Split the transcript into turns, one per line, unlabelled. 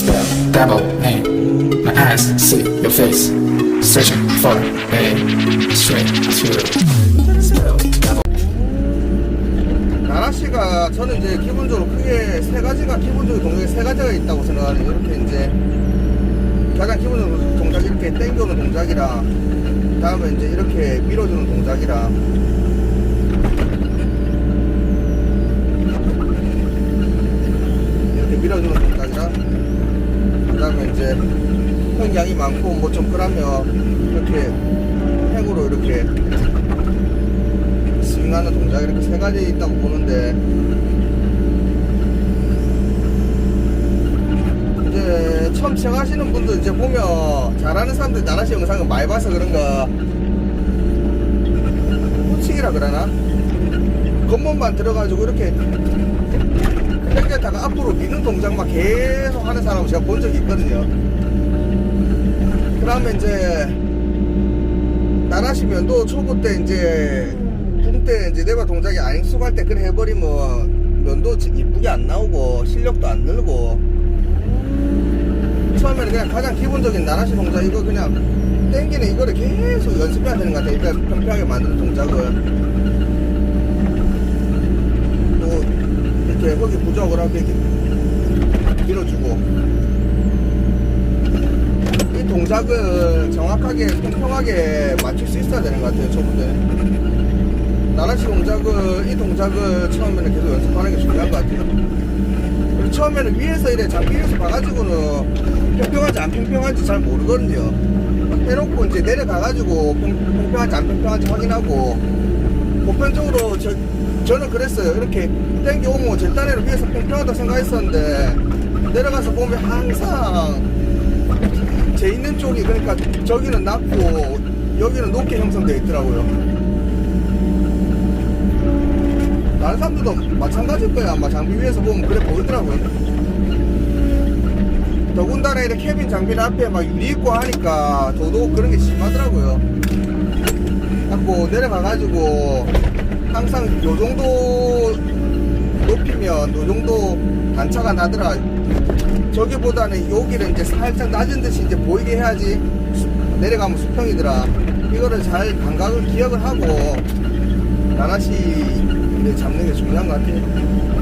Spell, double name. My eyes see your face. Searching for a straight double.
나라 씨가 저는 이제 기본적으로 크게 세 가지가 기본적인 동작이 세 가지가 있다고 생각하는 이렇게 이제 가장 기본적으로 동작 이렇게 당겨오는 동작이랑 다음에 이제 이렇게 밀어주는 동작이랑 이렇게 밀어주는 동작이랑 그다음에 이제 횡양이 많고 뭐 좀 그러면 이렇게 횡으로 이렇게 스윙하는 동작 이렇게 세 가지 있다고 보는데 이제 처음 시작하시는 분들 이제 보면 잘하는 사람들 나라시 영상을 많이 봐서 그런가 호칭이라 그러나? 겉몸만 들어가지고 이렇게 앞으로 미는 동작만 계속 하는 사람을 제가 본 적이 있거든요. 그러면 이제 나라시 면도 초보 때 이제 붕때 이제 네바 동작이 안 익숙할 때 그래 해버리면 면도 이쁘게 안 나오고 실력도 안 늘고. 처음에는 그냥 가장 기본적인 나라시 동작 이거 그냥 땡기는 이거를 계속 연습해야 되는 것 같아요. 일단 평평하게 만드는 동작을 흙이 부족을 하게 이렇게 밀어주고. 이 동작을 정확하게 평평하게 맞출 수 있어야 되는 것 같아요 초보들. 나라시 동작을 이 동작을 처음에는 계속 연습하는 게 중요한 것 같아요. 그리고 처음에는 위에서 이래 장비 위에서 봐가지고는 평평한지 안 평평한지 잘 모르거든요. 해놓고 이제 내려가가지고 평, 평평한지 안 평평한지 확인하고 보편적으로 저, 저는 그랬어요. 이렇게 땡겨오면 제 딴에는 위에서 평평하다 생각했었는데 내려가서 보면 항상 제 있는 쪽이 그러니까 저기는 낮고 여기는 높게 형성되어 있더라고요. 다른 사람들도 마찬가지일 거야. 아마 장비 위에서 보면 그래 보이더라고요. 더군다나 이렇게 캐빈 장비는 앞에 막 유리 있고 하니까 더더욱 그런 게 심하더라고요 갖고 내려가가지고 항상 요 정도 높이면 요 정도 단차가 나더라. 저기보다는 여기를 이제 살짝 낮은 듯이 이제 보이게 해야지 수- 내려가면 수평이더라. 이거를 잘 감각을 기억을 하고 나나시 잡는 게 중요한 것 같아요